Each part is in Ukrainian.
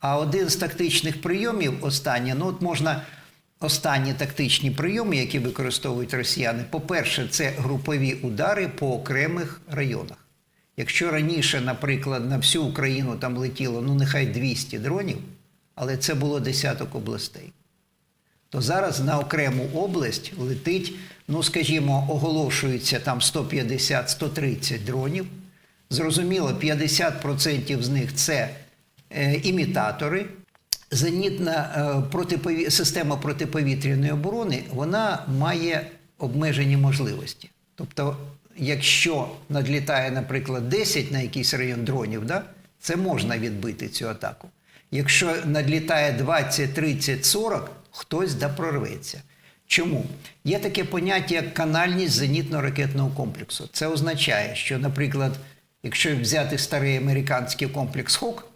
А один з тактичних прийомів, останнє, ну от можна останні тактичні прийоми, які використовують росіяни. По-перше, це групові удари по окремих районах. Якщо раніше, наприклад, на всю Україну там летіло, ну нехай 200 дронів, але це було десяток областей то зараз на окрему область летить, ну скажімо, оголошується там 150-130 дронів. Зрозуміло, 50% з них це імітатори. Зенітна е, протипові... система протиповітряної оборони вона має обмежені можливості.Тобто, якщо надлітає, наприклад, 10 на якийсь район дронів, да, це можна відбити цю атаку. Якщо надлітає 20, 30, 40, хтось да прорветься. Чому? Є таке поняття як канальність зенітно-ракетного комплексу. Це означає, що, наприклад, якщо взяти старий американський комплекс ХОК,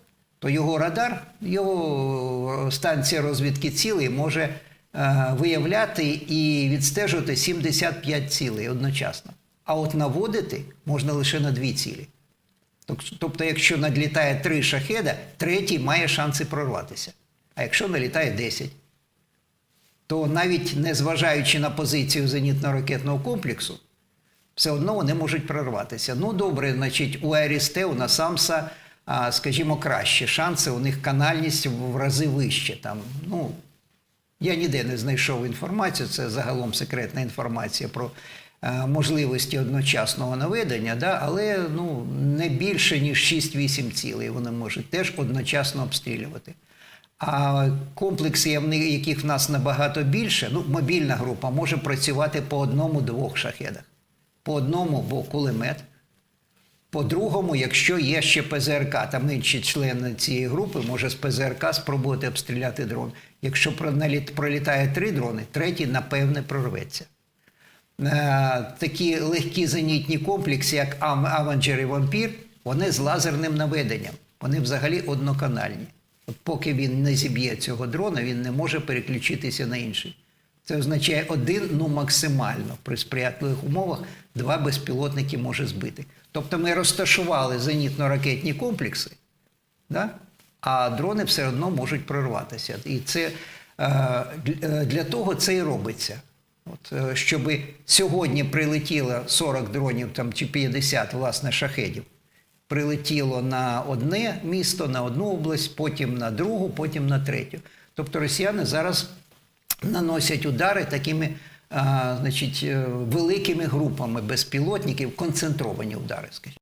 то його радар, його станція розвідки цілей може е, виявляти і відстежувати 75 цілей одночасно. А от наводити можна лише на дві цілі. Тобто, якщо надлітає три шахеда, третій має шанси прорватися. А якщо налітає 10, то навіть незважаючи на позицію зенітно-ракетного комплексу, все одно вони можуть прорватися. Ну, добре, значить, у АРСТ, у Насамса, а, скажімо, краще. Шанси, у них канальність в рази вище. Там, ну, я ніде не знайшов інформацію, це загалом секретна інформація про е, можливості одночасного наведення, да, але ну, не більше, ніж 6-8 цілей вони можуть теж одночасно обстрілювати. А комплекси, яких в нас набагато більше, ну, мобільна група може працювати по одному-двох шахедах. По одному, бо кулемет. По-другому, якщо є ще ПЗРК, там інші члени цієї групи може з ПЗРК спробувати обстріляти дрон. Якщо пролітає три дрони, третій, напевне, прорветься. Е, Такі легкі зенітні комплекси, як Авенджер і Вампір, вони з лазерним наведенням. Вони взагалі одноканальні. От поки він не зіб'є цього дрона, він не може переключитися на інший. Це означає один, ну максимально при сприятливих умовах два безпілотники може збити. Тобто ми розташували зенітно-ракетні комплекси, да? а дрони все одно можуть прорватися. І це е, для- е, того це і робиться. От, е, щоб сьогодні прилетіло 40 дронів там, чи 50 власне шахедів. Прилетіло на одне місто, на одну область, потім на другу, потім на третю. Тобто росіяни зараз наносять удари такими а, значить, е, великими групами безпілотників, концентровані удари, скажімо.